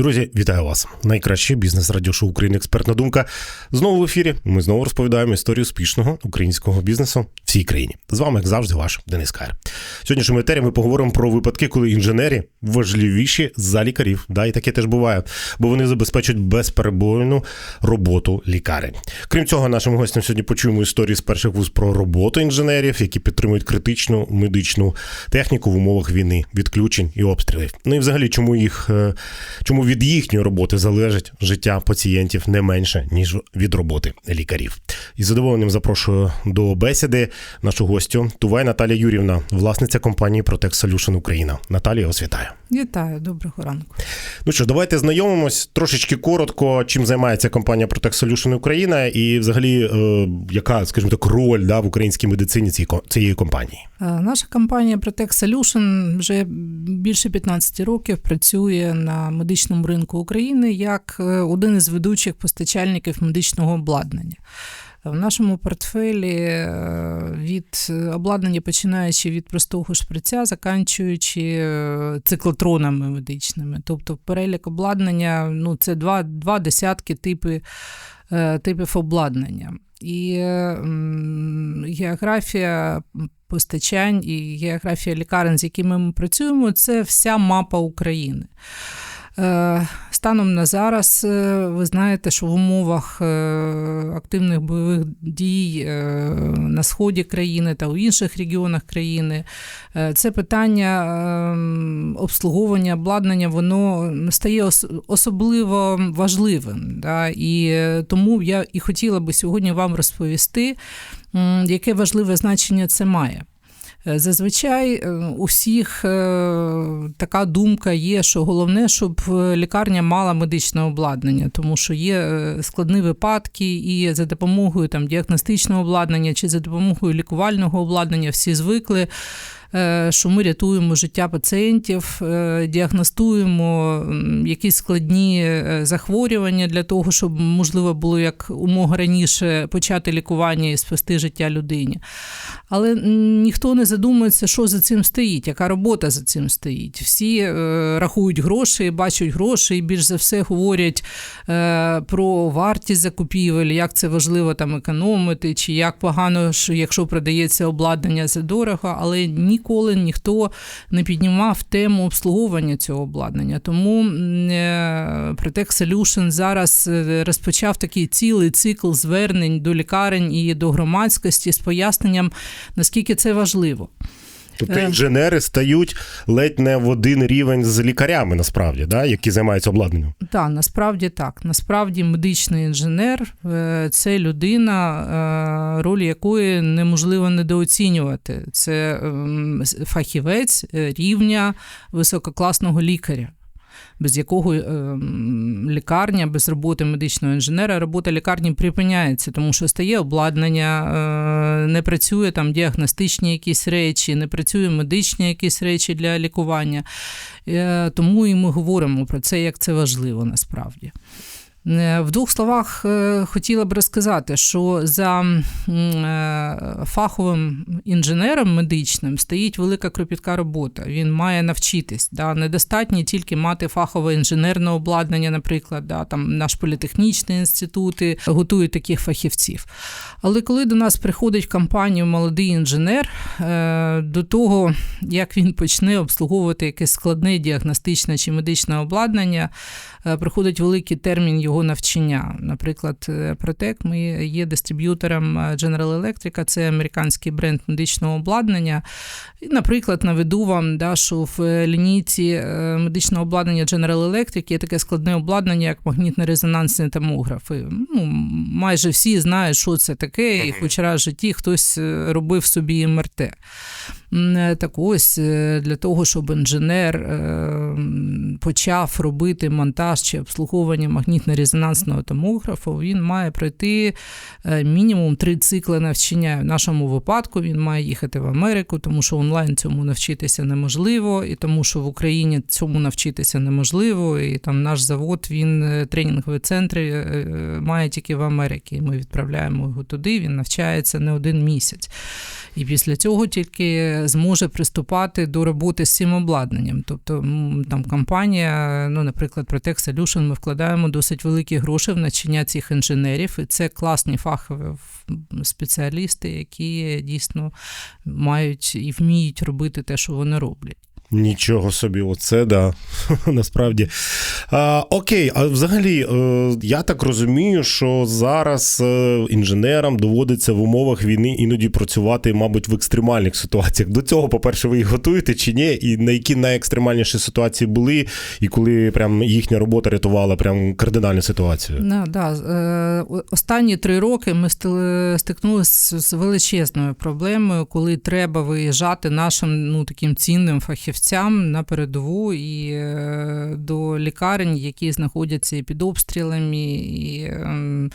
Друзі, вітаю вас! Найкраще бізнес радіошоу України Експертна думка. Знову в ефірі. Ми знову розповідаємо історію успішного українського бізнесу всій країні. З вами, як завжди, ваш Денис Кайр. Сьогоднішньому етері ми поговоримо про випадки, коли інженери важливіші за лікарів. Да, і таке теж буває, бо вони забезпечують безперебойну роботу лікарень. Крім цього, нашим гостям сьогодні почуємо історії з перших вуз про роботу інженерів, які підтримують критичну медичну техніку в умовах війни, відключень і обстрілів. Ну і взагалі, чому їх е, чому від їхньої роботи залежить життя пацієнтів не менше ніж від роботи лікарів. І задоволенням запрошую до бесіди нашу гостю Тувай Наталія Юрівна, власниця компанії Protect Solution Україна. Наталія, вас. Вітаю, доброго ранку. Ну що, давайте знайомимось трошечки коротко, чим займається компанія Protect Solution Україна, і взагалі, е, яка, скажімо так, роль да, в українській медицині цієї, цієї компанії. Е, Наша компанія Protect Solution вже більше 15 років працює на медичному ринку України як е, один із ведучих постачальників медичного обладнання. В нашому портфелі е, від обладнання, починаючи від простого шприця, заканчуючи е, циклотронами медичними. Тобто перелік обладнання ну, це два, два десятки типи, е, типів обладнання. І географія постачань і географія лікарень, з якими ми працюємо, це вся мапа України. Станом на зараз, е, ви знаєте, що в умовах е, активних бойових дій е, на сході країни та у інших регіонах країни це питання е, обслуговування обладнання, воно стає особливо важливим. Да? І тому я і хотіла би сьогодні вам розповісти, яке важливе значення це має. Е, Зазвичай е, у всіх е, така думка є, що головне, щоб лікарня мала медичне обладнання, тому що є складні випадки, і за допомогою там діагностичного обладнання чи за допомогою лікувального обладнання всі звикли. Е, Що ми рятуємо життя пацієнтів, е, діагностуємо якісь складні е, захворювання для того, щоб можливо було як умога раніше почати лікування і спасти життя людині. Але ніхто не задумується, що за цим стоїть, яка робота за цим стоїть. Всі рахують гроші, бачать гроші, і більш за все говорять про вартість закупівель, як це важливо там економити, чи як погано, якщо продається обладнання за дорого, але ніколи ніхто не піднімав тему обслуговування цього обладнання. Тому е, Protect Solution зараз е, розпочав такий цілий цикл звернень до лікарень і до громадськості з поясненням, наскільки це важливо. Тобто Е. інженери стають ледь не в один рівень з лікарями, насправді, да, які займаються обладнанням. Так, насправді так. Насправді медичний інженер е, це людина, е, роль якої неможливо недооцінювати. Це ем, фахівець рівня висококласного лікаря. Без якого ем, лікарня, без роботи медичного інженера, робота лікарні припиняється, тому що стає обладнання, е, не працює там діагностичні якісь речі, не працює медичні якісь речі для лікування. Е, Тому і ми говоримо про це, як це важливо насправді. Е, В двох словах е, хотіла б розказати, що за е, фаховим інженером медичним стоїть велика кропітка робота. Він має навчитись. Да? Недостатньо тільки мати фахове інженерне обладнання, наприклад, да? там наш політехнічний інститути готують таких фахівців. Але коли до нас приходить в компанію молодий інженер, до того, як він почне обслуговувати якесь складне діагностичне чи медичне обладнання, проходить великий термін його навчання. Наприклад, Protec, ми є дистриб'ютором е, General Electric, це американський бренд медичного обладнання. І, наприклад, наведу вам, да, що в е, лінійці е, медичного обладнання General Electric є таке складне обладнання, як магнітно-резонансні томографи. Ну, майже всі знають, що це таке, і хоч раз в житті хтось робив собі МРТ. Е, Так ось е, для того, щоб інженер е, почав робити монтаж чи обслуговування магнітно-резонансного томографу, він має пройти мінімум три цикли навчання. В нашому випадку він має їхати в Америку, тому що онлайн цьому навчитися неможливо, і тому що в Україні цьому навчитися неможливо. І там наш завод, він тренінгові центри має тільки в Америці. Ми відправляємо його туди. Він навчається не один місяць. І після цього тільки зможе приступати до роботи з цим обладнанням. Тобто там компанія, ну, наприклад, Protect Solution, ми вкладаємо досить великі гроші в навчання цих інженерів, і це класні фахові спеціалісти, які дійсно мають і вміють робити те, що вони роблять. Нічого собі, оце да. Насправді. А, окей, а взагалі, е, я так розумію, що зараз е, інженерам доводиться в умовах війни іноді працювати, мабуть, в екстремальних ситуаціях. До цього, по-перше, ви їх готуєте чи ні? І на які найекстремальніші ситуації були, і коли прям їхня робота рятувала прям кардинальну ситуацію? Да, да. е, Останні три роки ми стикнулися з величезною проблемою, коли треба виїжджати нашим ну, таким цінним фахівцям на передову і до лікарень, які знаходяться під обстрілами, і ем,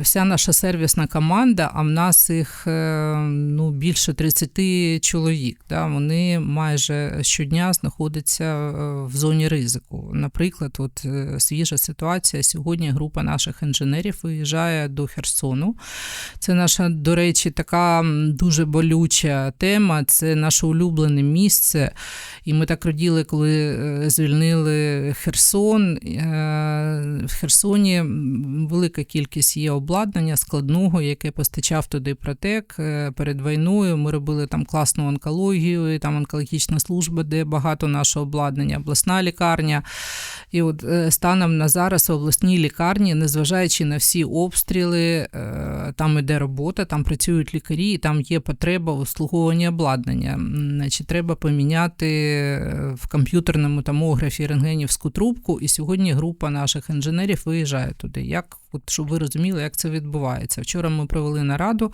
вся наша сервісна команда, а в нас їх е, ну, більше 30 чоловік. Да, вони майже щодня знаходяться е, в зоні ризику. Наприклад, от е, свіжа ситуація. Сьогодні група наших інженерів виїжджає до Херсону. Це наша, до речі, така дуже болюча тема. Це наше улюблене місце. І ми так раділи, коли е, звільнили Херсон. Е, В Херсоні велика кількість є обладнання складного, яке постачав туди протек Е, перед війною. Ми робили там класну онкологію, і там онкологічна служба, де багато нашого обладнання, обласна лікарня. І от е, станом на зараз в обласній лікарні, незважаючи на всі обстріли, е, там іде робота, там працюють лікарі, і там є потреба в обслуговуванні обладнання. Значить, треба поміняти в комп'ютерному томографі рентгенівську трубку. І сьогодні група наших інженерів виїжджає туди. Як, от, щоб ви розуміли, як це відбувається. Вчора ми провели нараду,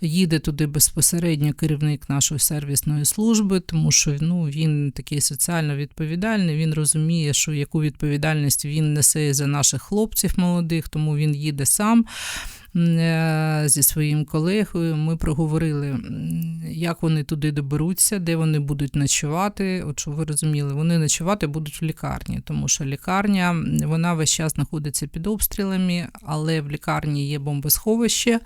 їде туди безпосередньо керівник нашої сервісної служби, тому що ну, він такий соціально відповідальний, він розуміє, що яку відповідальність він несе за наших хлопців молодих, тому він їде сам. Е, Зі своїм колегою ми проговорили, як вони туди доберуться, де вони будуть ночувати. От щоб ви розуміли, вони ночувати будуть в лікарні, тому що лікарня вона весь час знаходиться під обстрілами, але в лікарні є бомбосховище.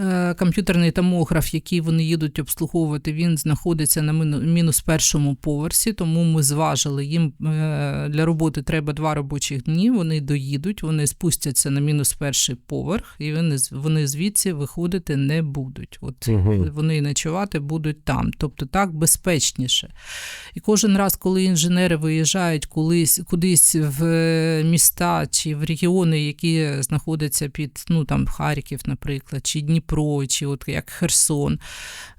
Е, Комп'ютерний томограф, який вони їдуть обслуговувати, він знаходиться на мінус першому поверсі, тому ми зважили їм е, для роботи треба два робочих дні. Вони доїдуть, вони спустяться на мінус перший поверх, і вони, вони звідси виходити не будуть. От Мгм. вони ночувати будуть там. Тобто так безпечніше. І кожен раз, коли інженери виїжджають колись, кудись в е, міста чи в регіони, які знаходяться під ну, там, Харків, наприклад, чи Дніпро, чи от як Херсон,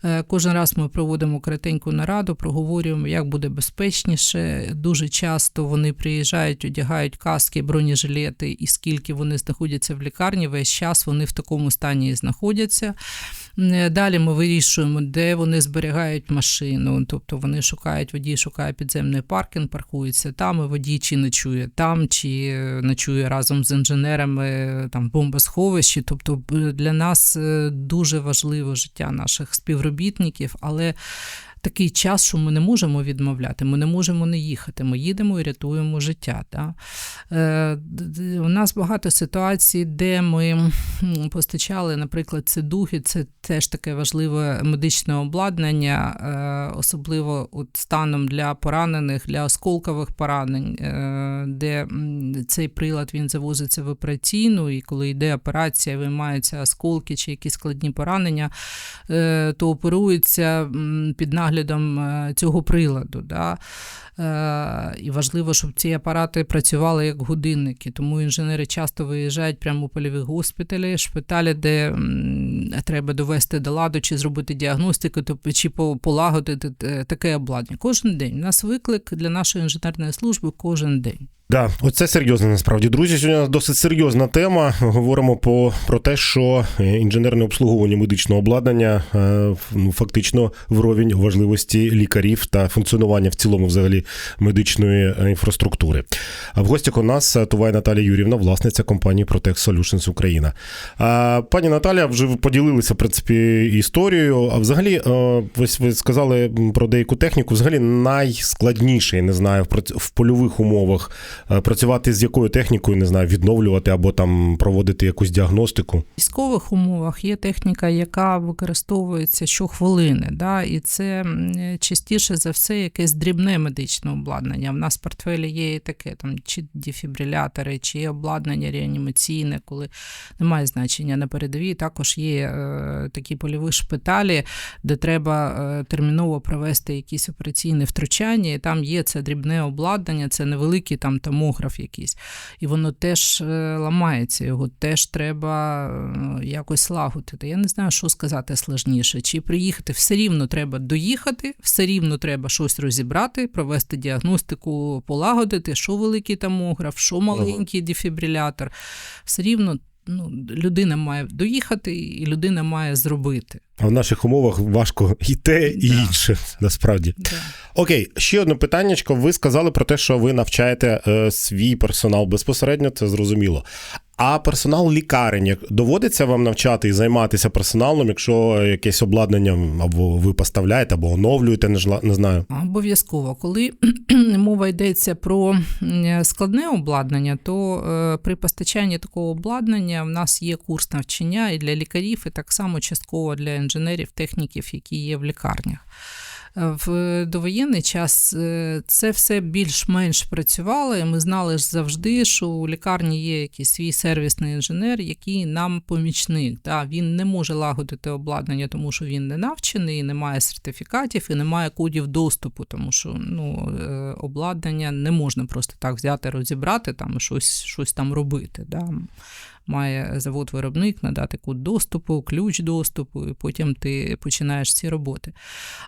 е, кожен раз ми проводимо коротеньку нараду, проговорюємо, як буде безпечніше. Дуже часто вони приїжджають, одягають каски, бронежилети, і скільки вони знаходяться в лікарні, весь час вони в такому стані і знаходяться. Е, Далі ми вирішуємо, де вони зберігають машину. Тобто вони шукають, водій шукає підземний паркінг, паркується там, і водій чи ночує там, чи е, ночує разом з інженерами е, там бомбосховищі. Тобто для нас е, дуже важливо життя наших співробітників, але такий час, що ми не можемо відмовляти, ми не можемо не їхати. Ми їдемо і рятуємо життя. Да? Е, У нас багато ситуацій, де ми постачали, наприклад, це дуги, це теж таке важливе медичне обладнання, е, особливо от станом для поранених, для осколкових поранень, е, де цей прилад він завозиться в операційну, і коли йде операція, виймаються осколки чи якісь складні поранення, то оперується під наглядом е, цього приладу. Да? Е, І важливо, щоб ці апарати працювали як годинники. Тому інженери часто виїжджають прямо у польові госпіталі, шпиталі, де треба довести до ладу чи зробити діагностику, чи полагодити е, таке обладнання. Кожен день. У нас виклик для нашої інженерної служби кожен день. Да, оце серйозно насправді. Друзі, сьогодні досить серйозна тема. Говоримо по, про те, що е, інженерне обслуговування медичного обладнання е, ну, фактично вровень важливості лікарів та функціонування в цілому взагалі медичної е, інфраструктури. А в гостях у нас Тувай Наталія Юрівна, власниця компанії Protect Solutions Україна. А, пані Наталя, вже ви поділилися в принципі історією. А взагалі, ось ви сказали про деяку техніку. Взагалі найскладніше, я не знаю, в польових умовах працювати з якою технікою, не знаю, відновлювати або там проводити якусь діагностику. В військових умовах є техніка, яка використовується щохвилини, да, і це частіше за все якесь дрібне медичне обладнання. В нас в портфелі є і таке, там чи дефібрилятори, чи обладнання реанімаційне, коли немає значення на передовій. Також є е, такі польові шпиталі, де треба е, терміново провести якісь операційні втручання, і там є це дрібне обладнання, це невеликий там томограф якийсь. І воно теж е, ламається, його теж треба е, якось лагодити. Я не знаю, що сказати сложніше. Чи приїхати, все рівно треба доїхати, все рівно треба щось розібрати, провести діагностику, полагодити, що великий томограф, що маленький дефібрилятор. Все рівно ну, людина має доїхати, і людина має зробити. А в наших умовах важко і те, і Да. інше, насправді. Да. Окей, ще одне питаннячко. Ви сказали про те, що ви навчаєте е, свій персонал безпосередньо, це зрозуміло. А персонал лікарень як доводиться вам навчати і займатися персоналом, якщо якесь обладнання або ви поставляєте, або оновлюєте, не знаю. Обов'язково, коли мова йдеться про складне обладнання, то е, при постачанні такого обладнання в нас є курс навчання і для лікарів, і так само частково для інженерів, техніків, які є в лікарнях. Е, В довоєнний час е, це все більш-менш працювало, і ми знали ж завжди, що у лікарні є якийсь свій сервісний інженер, який нам помічник. Да? Він не може лагодити обладнання, тому що він не навчений, не має сертифікатів і не має кодів доступу, тому що ну, е, обладнання не можна просто так взяти, розібрати там щось, щось там робити. Да? Має завод-виробник надати код доступу, ключ доступу, і потім ти починаєш ці роботи.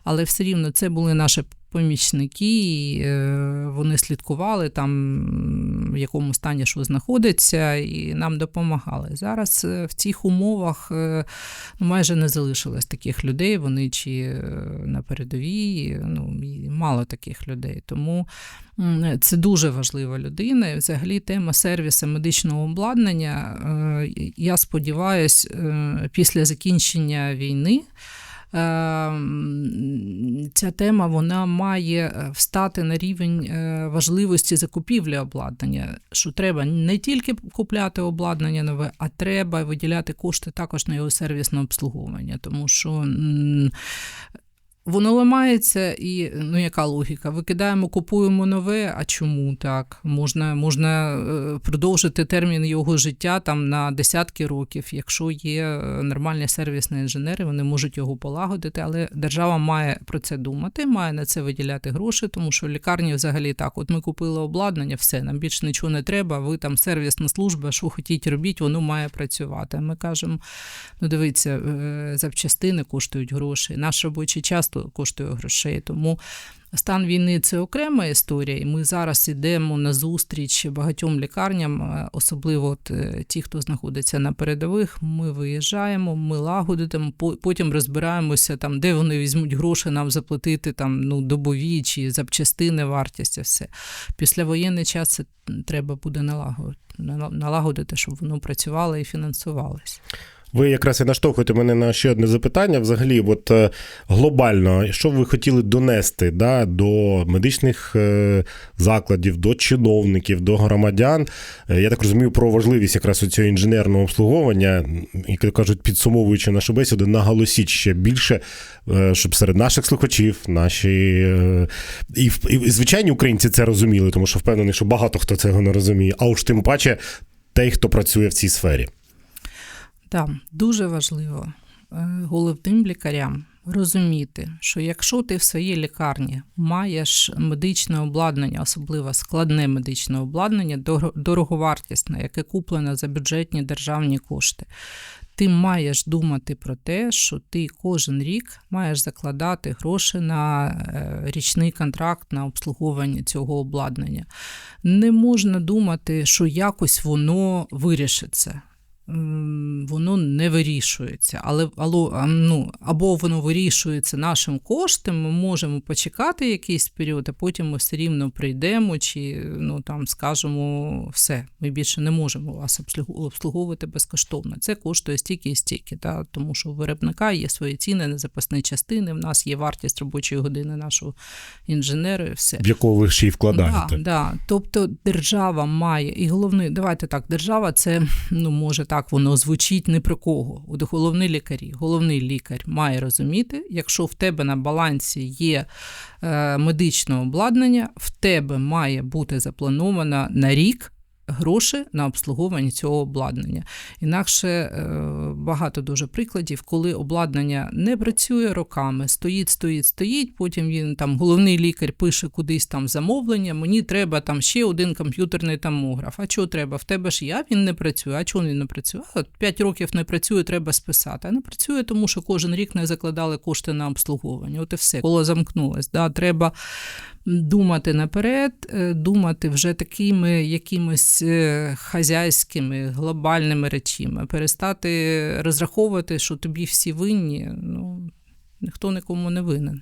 Але все рівно це були наші помічники, е, вони слідкували там, в якому стані що знаходиться, і нам допомагали. Зараз е, в цих умовах е, ну, майже не залишилось таких людей. Вони чи на передовій, ну мало таких людей. Тому це дуже важлива людина. І взагалі тема сервісу медичного обладнання. Я сподіваюся, після закінчення війни. Е, м, Ця тема вона має е, встати на рівень е, важливості закупівлі обладнання. Що треба не тільки купляти обладнання нове, а треба виділяти кошти також на його сервісне обслуговування, тому що. Воно ламається, і ну яка логіка? Викидаємо, купуємо нове. А чому так? Можна, можна е, продовжити термін його життя там на десятки років. Якщо є е, нормальні сервісні інженери, вони можуть його полагодити, але держава має про це думати, має на це виділяти гроші, тому що лікарні взагалі так: от ми купили обладнання, все, нам більше нічого не треба. Ви там сервісна служба, що хотіть робіть, воно має працювати. Ми кажемо, ну дивіться, е, запчастини коштують гроші, наш робочий час коштує грошей. Тому стан війни це окрема історія, і ми зараз йдемо на зустріч багатьом лікарням, е, особливо от, е, ті, хто знаходиться на передових. Ми виїжджаємо, ми лагодимо, потім розбираємося, там, де вони візьмуть гроші нам заплатити там, ну, добові чи запчастини, вартість, це все. Післявоєнний час це треба буде налагодити, налагодити, щоб воно працювало і фінансувалося. Ви якраз і наштовхуєте мене на ще одне запитання. Взагалі, от е, глобально, що ви хотіли донести да, до медичних е, закладів, до чиновників, до громадян? Е, Я так розумію про важливість якраз цього інженерного обслуговування, як кажуть, підсумовуючи нашу бесіду, наголосіть ще більше, щоб серед наших слухачів, наші і, і звичайні українці це розуміли, тому що впевнений, що багато хто цього не розуміє, а уж тим паче той, хто працює в цій сфері. Так, дуже важливо е, головним лікарям розуміти, що якщо ти в своїй лікарні маєш медичне обладнання, особливо складне медичне обладнання, дороговартісне, яке куплено за бюджетні державні кошти, ти маєш думати про те, що ти кожен рік маєш закладати гроші на е, річний контракт на обслуговування цього обладнання. Не можна думати, що якось воно вирішиться. Воно не вирішується. Але ну, або воно вирішується нашим коштом, ми можемо почекати якийсь період, а потім ми все рівно прийдемо чи ну, там, скажемо все, ми більше не можемо вас обслуговувати безкоштовно. Це коштує стільки і стільки, та, тому що у виробника є свої ціни на запасні частини, в нас є вартість робочої години нашого інженера і все. В якого ви ще й вкладаєте. Да, да. Тобто держава має, і головний, давайте так, держава це, ну може так воно звучить не про кого. От головний лікарі, головний лікар має розуміти, якщо в тебе на балансі є е, медичне обладнання, в тебе має бути заплановано на рік. Гроші на обслуговування цього обладнання. Інакше е, багато дуже прикладів, коли обладнання не працює роками, стоїть, стоїть, стоїть. Потім він там головний лікар пише кудись там замовлення. Мені треба там ще один комп'ютерний томограф. А чого треба? В тебе ж я він не працює. А чого він не працює? А, От 5 років не працює, треба списати. А не працює, тому що кожен рік не закладали кошти на обслуговування. От і все, коло замкнулось. Да? Треба думати наперед, е, думати вже такими якимось е, хазяйськими, глобальними речами, перестати розраховувати, що тобі всі винні. Ну, ніхто нікому не винен.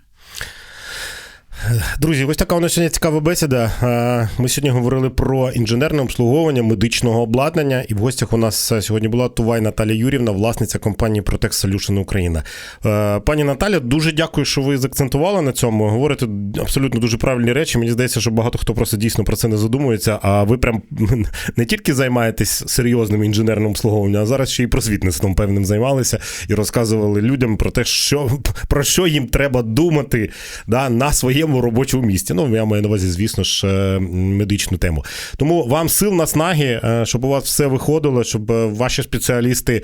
Друзі, ось така у нас сьогодні цікава бесіда. Е, Ми сьогодні говорили про інженерне обслуговування медичного обладнання. І в гостях у нас е, сьогодні була Тувай Наталя Юрівна, власниця компанії Protect Solution Україна. Е, Пані Наталя, дуже дякую, що ви закцентували на цьому. Говорите абсолютно дуже правильні речі. Мені здається, що багато хто просто дійсно про це не задумується. А ви прям не тільки займаєтесь серйозним інженерним обслуговуванням, а зараз ще й просвітництвом певним займалися і розказували людям про те, що про що їм треба думати да, на своєму робочому місці. Ну, я маю на увазі, звісно ж, е, медичну тему. Тому вам сил наснаги, е, щоб у вас все виходило, щоб е, ваші спеціалісти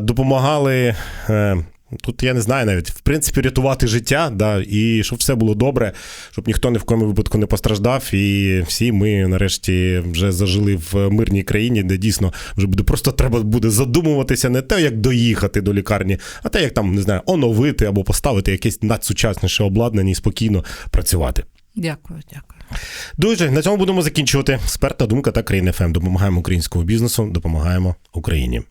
допомагали. Тут я не знаю навіть, в принципі, рятувати життя, да, і щоб все було добре, щоб ніхто ні в якому випадку не постраждав. І всі ми нарешті вже зажили в мирній країні, де дійсно вже буде просто треба буде задумуватися не те, як доїхати до лікарні, а те, як там не знаю, оновити або поставити якесь надсучасніше обладнання і спокійно працювати. Дякую, дякую. Дуже на цьому будемо закінчувати. Експертна думка та країни ФМ. Допомагаємо українському бізнесу, допомагаємо Україні.